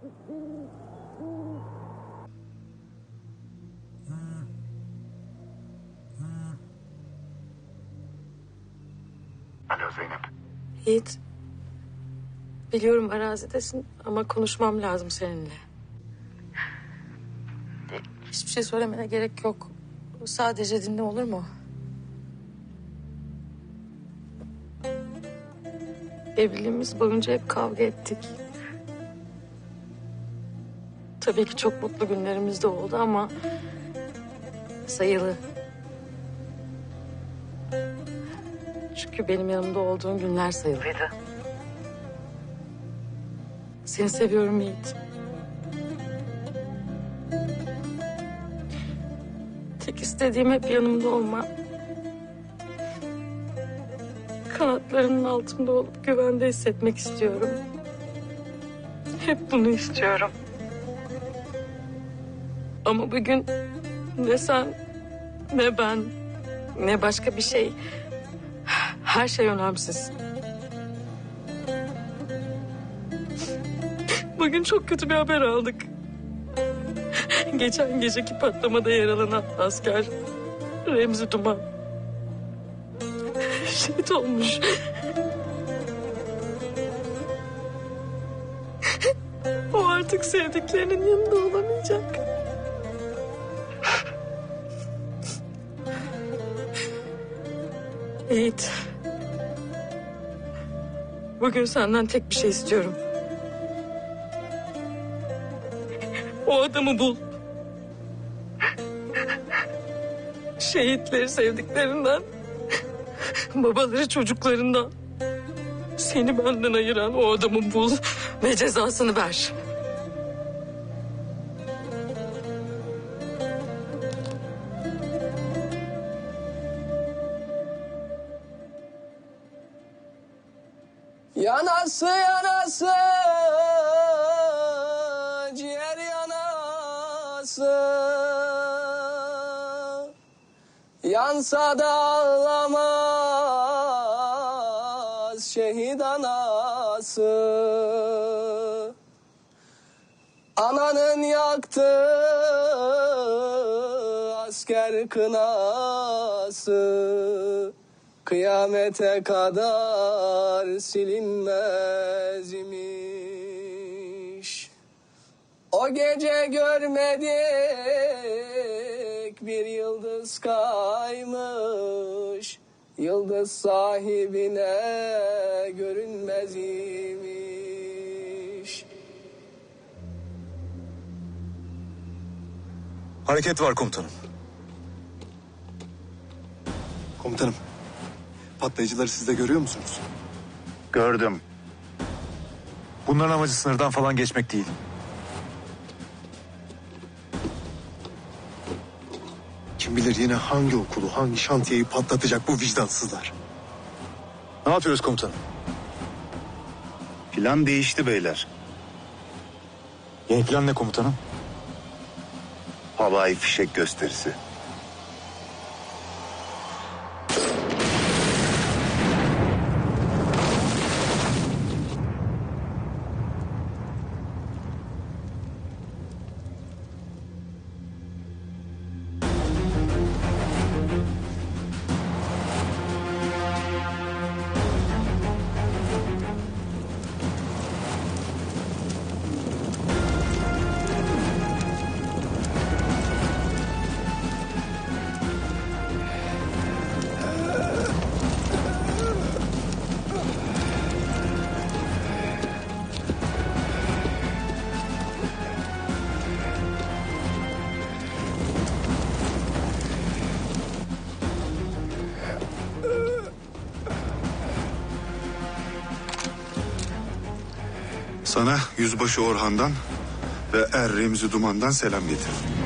Alo Zeynep. Yiğit. Biliyorum arazidesin ama konuşmam lazım seninle. Hiçbir şey söylemene gerek yok. Sadece dinle olur mu? Evliliğimiz boyunca hep kavga ettik. Tabii ki çok mutlu günlerimiz de oldu ama sayılı. Çünkü benim yanımda olduğun günler sayılıydı. Seni seviyorum Yiğit. Tek istediğim hep yanımda olman. Kanatlarının altında olup güvende hissetmek istiyorum. Hep bunu istiyorum. Ama bugün ne sen ne ben ne başka bir şey her şey önemsiz. Bugün çok kötü bir haber aldık. Geçen geceki patlamada yaralanan asker Remzi Duman. Şehit olmuş. O artık sevdiklerinin yanında olamayacak. Yiğit. Bugün senden tek bir şey istiyorum. O adamı bul. Şehitleri sevdiklerinden, babaları çocuklarından, seni benden ayıran o adamı bul ve cezasını ver. Yanası yanası ciğer yanası. Yansa da ağlamaz şehit anası. Ananın yaktı asker kınası Kıyamete kadar silinmez imiş. O gece görmedik bir yıldız kaymış. Yıldız sahibine görünmez imiş. Hareket var komutanım. Komutanım, patlayıcıları siz de görüyor musunuz? Gördüm. Bunların amacı sınırdan falan geçmek değil. Kim bilir yine hangi okulu, hangi şantiyeyi patlatacak bu vicdansızlar. Ne yapıyoruz komutanım? Plan değişti beyler. Yeni plan ne komutanım? Havai fişek gösterisi. Sana Yüzbaşı Orhan'dan ve Er Remzi Duman'dan selam getir.